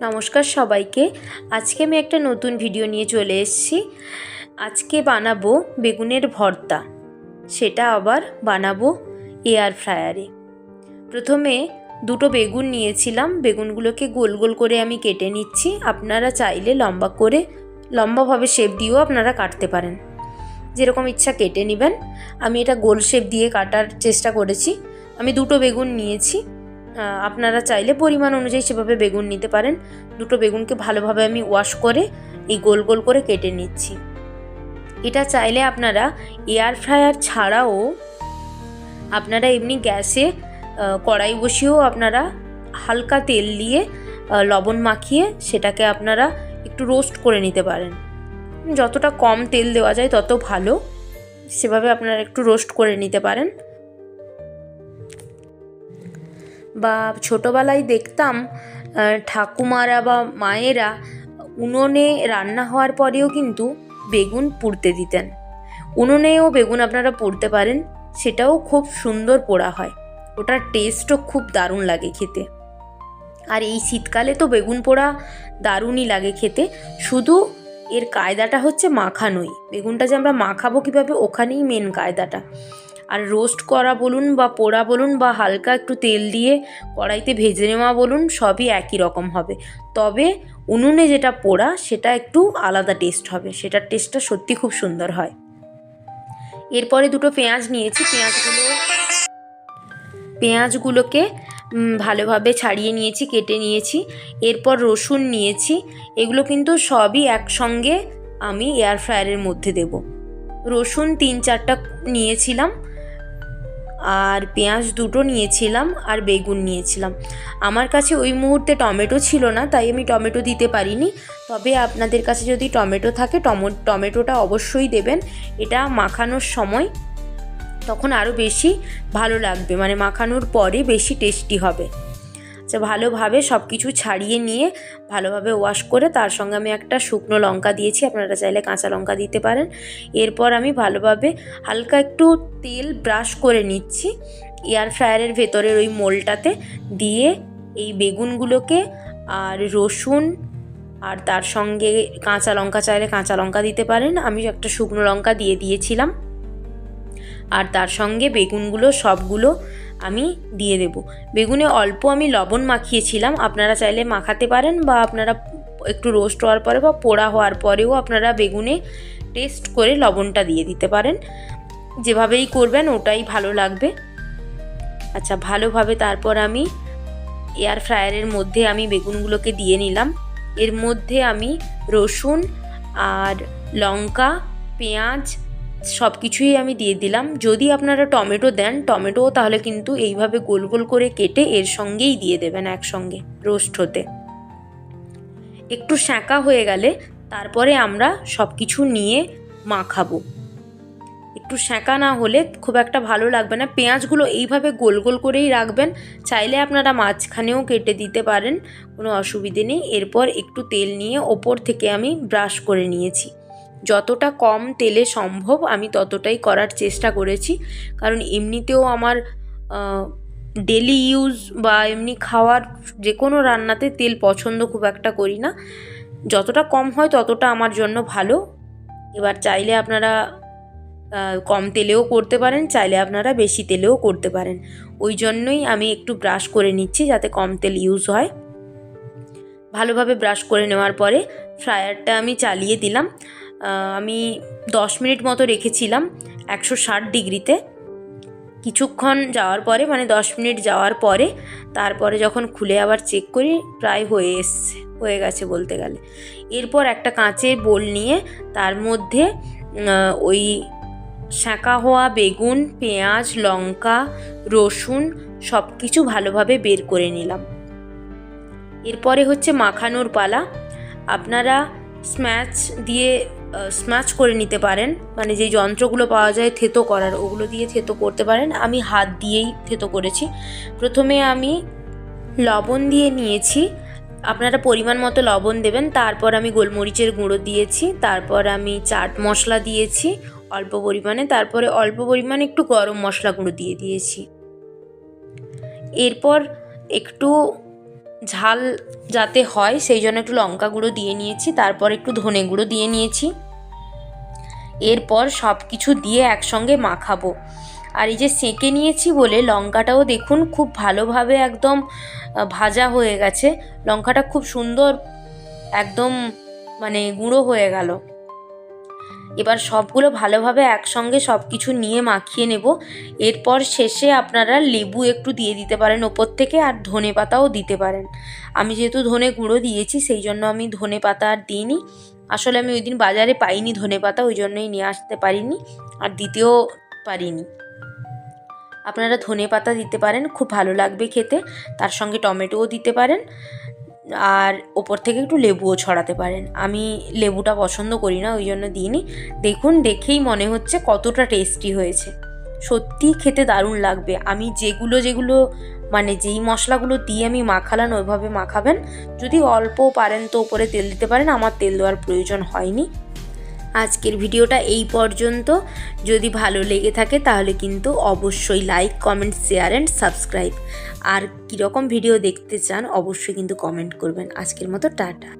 নমস্কার সবাইকে। আজকে আমি একটা নতুন ভিডিও নিয়ে চলে এসেছি। আজকে বানাবো বেগুনের ভর্তা। সেটা আবার বানাবো এয়ার ফ্রায়ারে প্রথমে দুটো বেগুন নিয়েছিলাম। বেগুনগুলোকে গোল গোল করে আমি কেটে নিচ্ছি। আপনারা চাইলে লম্বা করে, লম্বাভাবে শেপ দিয়েও আপনারা কাটতে পারেন। যেরকম ইচ্ছা কেটে নেবেন। আমি এটা গোল শেপ দিয়ে কাটার চেষ্টা করেছি। আমি দুটো বেগুন নিয়েছি। আপনারা চাইলে পরিমাণ অনুযায়ী সেভাবে বেগুন নিতে পারেন। দুটো বেগুনকে ভালোভাবে আমি ওয়াশ করে এই গোল গোল করে কেটে নিচ্ছি। এটা চাইলে আপনারা এয়ার ফ্রায়ার ছাড়াও আপনারা এমনি গ্যাসে কড়াই বসিয়েও আপনারা হালকা তেল দিয়ে লবণ মাখিয়ে সেটাকে আপনারা একটু রোস্ট করে নিতে পারেন। যতটা কম তেল দেওয়া যায় তত ভালো। সেভাবে আপনারা একটু রোস্ট করে নিতে পারেন। বা ছোটোবেলায় দেখতাম ঠাকুমারা বা মায়েরা উনুনে রান্না হওয়ার পরেও কিন্তু বেগুন পুড়তে দিতেন। উনুনেও বেগুন আপনারা পুড়তে পারেন, সেটাও খুব সুন্দর পোড়া হয়। ওটার টেস্টও খুব দারুণ লাগে খেতে। আর এই শীতকালে তো বেগুন পোড়া দারুণই লাগে খেতে। শুধু এর কায়দাটা হচ্ছে মাখানোই বেগুনটা যে আমরা মাখাবো কীভাবে, ওখানেই মেন কায়দাটা। আর রোস্ট করা বলুন বা পোড়া বলুন বা হালকা একটু তেল দিয়ে কড়াইতে ভেজে নেওয়া বলুন, সবই একই রকম হবে। তবে উনুনে যেটা পোড়া, সেটা একটু আলাদা টেস্ট হবে। সেটার টেস্টটা সত্যি খুব সুন্দর হয়। এরপরে দুটো পেঁয়াজ নিয়েছি। পেঁয়াজগুলো, পেঁয়াজগুলোকে ভালোভাবে ছাড়িয়ে নিয়েছি, কেটে নিয়েছি। এরপর রসুন নিয়েছি। এগুলো কিন্তু সবই একসঙ্গে আমি এয়ার ফ্রায়ারের মধ্যে দেব। রসুন তিন চারটা নিয়েছিলাম। আর পেঁয়াজ দুটো নিয়েছিলাম আর বেগুন নিয়েছিলাম। আমার কাছে ওই মুহূর্তে টমেটো ছিল না, তাই আমি টমেটো দিতে পারিনি। তবে আপনাদের কাছে যদি টমেটো থাকে, টমো টমেটোটা অবশ্যই দেবেন। এটা মাখানোর সময় তখন আরও বেশি ভালো লাগবে মানে মাখানোর পরে বেশি টেস্টি হবে। আচ্ছা ভালোভাবে সব কিছু ছাড়িয়ে নিয়ে ভালোভাবে ওয়াশ করে তার সঙ্গে আমি একটা শুকনো লঙ্কা দিয়েছি। আপনারা চাইলে কাঁচা লঙ্কা দিতে পারেন। এরপর আমি ভালোভাবে হালকা একটু তেল ব্রাশ করে নিচ্ছি। এয়ার ফ্রায়ারের ভেতরের ওই মোলটাতে দিয়ে এই বেগুনগুলোকে আর রসুন আর তার সঙ্গে কাঁচা লঙ্কা চাইলে কাঁচা লঙ্কা দিতে পারেন। আমি একটা শুকনো লঙ্কা দিয়ে দিয়েছিলাম। আর তার সঙ্গে বেগুনগুলো সবগুলো আমি দিয়ে দেব। বেগুনে অল্প আমি লবণ মাখিয়েছিলাম। আপনারা চাইলে মাখাতে পারেন বা আপনারা একটু রোস্ট হওয়ার পরে বা পোড়া হওয়ার পরেও আপনারা বেগুনে টেস্ট করে লবণটা দিয়ে দিতে পারেন। যেভাবেই করবেন ওটাই ভালো লাগবে। আচ্ছা ভালোভাবে তারপর আমি এয়ার ফ্রায়ারের মধ্যে আমি বেগুনগুলোকে দিয়ে নিলাম। এর মধ্যে আমি রসুন আর লঙ্কা, পেঁয়াজ সব কিছুই আমি দিয়ে দিলাম। যদি আপনারা টমেটো দেন, টমেটোও তাহলে কিন্তু এইভাবে গোল গোল করে কেটে এর সঙ্গেই দিয়ে দেবেন একসঙ্গে রোস্ট হতে। একটু শাঁকা হয়ে গেলে তারপরে আমরা সব কিছু নিয়ে মাখাবো। একটু শাঁকা না হলে খুব একটা ভালো লাগবে না। পেঁয়াজগুলো এইভাবে গোল গোল করেই রাখবেন। চাইলে আপনারা মাঝখানেও কেটে দিতে পারেন, কোনো অসুবিধে নেই। এরপর একটু তেল নিয়ে ওপর থেকে আমি ব্রাশ করে নিয়েছি। যতটা কম তেলে সম্ভব আমি ততটাই করার চেষ্টা করেছি। কারণ এমনিতেও আমার ডেলি ইউজ বা এমনি খাওয়ার যে কোনো রান্নাতে তেল পছন্দ খুব একটা করি না। যতটা কম হয় ততটা আমার জন্য ভালো। এবার চাইলে আপনারা কম তেলেও করতে পারেন, চাইলে আপনারা বেশি তেলেও করতে পারেন। ওই জন্যই আমি একটু ব্রাশ করে নিচ্ছি যাতে কম তেল ইউজ হয়। ভালোভাবে ব্রাশ করে নেওয়ার পরে ফ্রায়ারটা আমি চালিয়ে দিলাম। আমি দশ মিনিট মতো রেখেছিলাম একশো ষাট ডিগ্রিতে। কিছুক্ষণ যাওয়ার পরে মানে দশ মিনিট যাওয়ার পরে, তারপরে যখন খুলে আবার চেক করি, প্রায় হয়ে এসছে, হয়ে গেছে বলতে গেলে। এরপর একটা কাঁচের বোল নিয়ে তার মধ্যে ওই শাঁকা হওয়া বেগুন, পেঁয়াজ, লঙ্কা, রসুন সব কিছু ভালোভাবে বের করে নিলাম। এরপরে হচ্ছে মাখানোর পালা। আপনারা স্ম্যাচ দিয়ে স্ম্যাচ করে নিতে পারেন। মানে যে যন্ত্রগুলো পাওয়া যায় থেতো করার, ওগুলো দিয়ে থেতো করতে পারেন। আমি হাত দিয়েই থেতো করেছি। প্রথমে আমি লবণ দিয়ে নিয়েছি। আপনারা পরিমাণ মতো লবণ দেবেন। তারপর আমি গোলমরিচের গুঁড়ো দিয়েছি। তারপর আমি চাট মশলা দিয়েছি অল্প পরিমাণে। তারপরে অল্প পরিমাণে একটু গরম মশলা গুঁড়ো দিয়ে দিয়েছি। এরপর একটু ঝাল যাতে হয়, সেই জন্য একটু লঙ্কা গুঁড়ো দিয়ে নিয়েছি, তারপর একটু ধনে গুঁড়ো দিয়ে নিয়েছি। এরপর সব কিছু দিয়ে একসঙ্গে মাখাবো। আর এই যে সেঁকে নিয়েছি বলে লঙ্কাটাও দেখুন খুব ভালোভাবে একদম ভাজা হয়ে গেছে। লঙ্কাটা খুব সুন্দর একদম মানে গুঁড়ো হয়ে গেল। এবার সবগুলো ভালোভাবে একসঙ্গে সব কিছু নিয়ে মাখিয়ে নেব। এরপর শেষে আপনারা লেবু একটু দিয়ে দিতে পারেন ওপর থেকে আর ধনে পাতাও দিতে পারেন। আমি যেহেতু ধনে গুঁড়ো দিয়েছি, সেই জন্য আমি ধনে পাতা আর দিইনি। আসলে আমি ওই দিন বাজারে পাইনি ধনে পাতা, ওই জন্যই নিয়ে আসতে পারিনি আর দিতেও পারিনি। আপনারা ধনে পাতা দিতে পারেন, খুব ভালো লাগবে খেতে। তার সঙ্গে টমেটোও দিতে পারেন। আর ওপর থেকে একটু লেবুও ছড়াতে পারেন। আমি লেবুটা পছন্দ করি না ওই জন্য দিইনি। দেখুন, দেখেই মনে হচ্ছে কতটা টেস্টি হয়েছে। সত্যি খেতে দারুণ লাগবে। আমি যেগুলো যেগুলো মানে যেই মশলাগুলো দিয়ে আমি মাখালাম, ওইভাবে মাখাবেন। যদি অল্প পারেন তো ওপরে তেল দিতে পারেন, আমার তেল দেওয়ার প্রয়োজন হয়নি। আজকের ভিডিওটা এই পর্যন্ত। যদি ভালো লেগে থাকে তাহলে কিন্তু অবশ্যই like comment share and subscribe আর কীরকম ভিডিও দেখতে চান অবশ্যই কিন্তু কমেন্ট করবেন। আজকের মতো টাটা।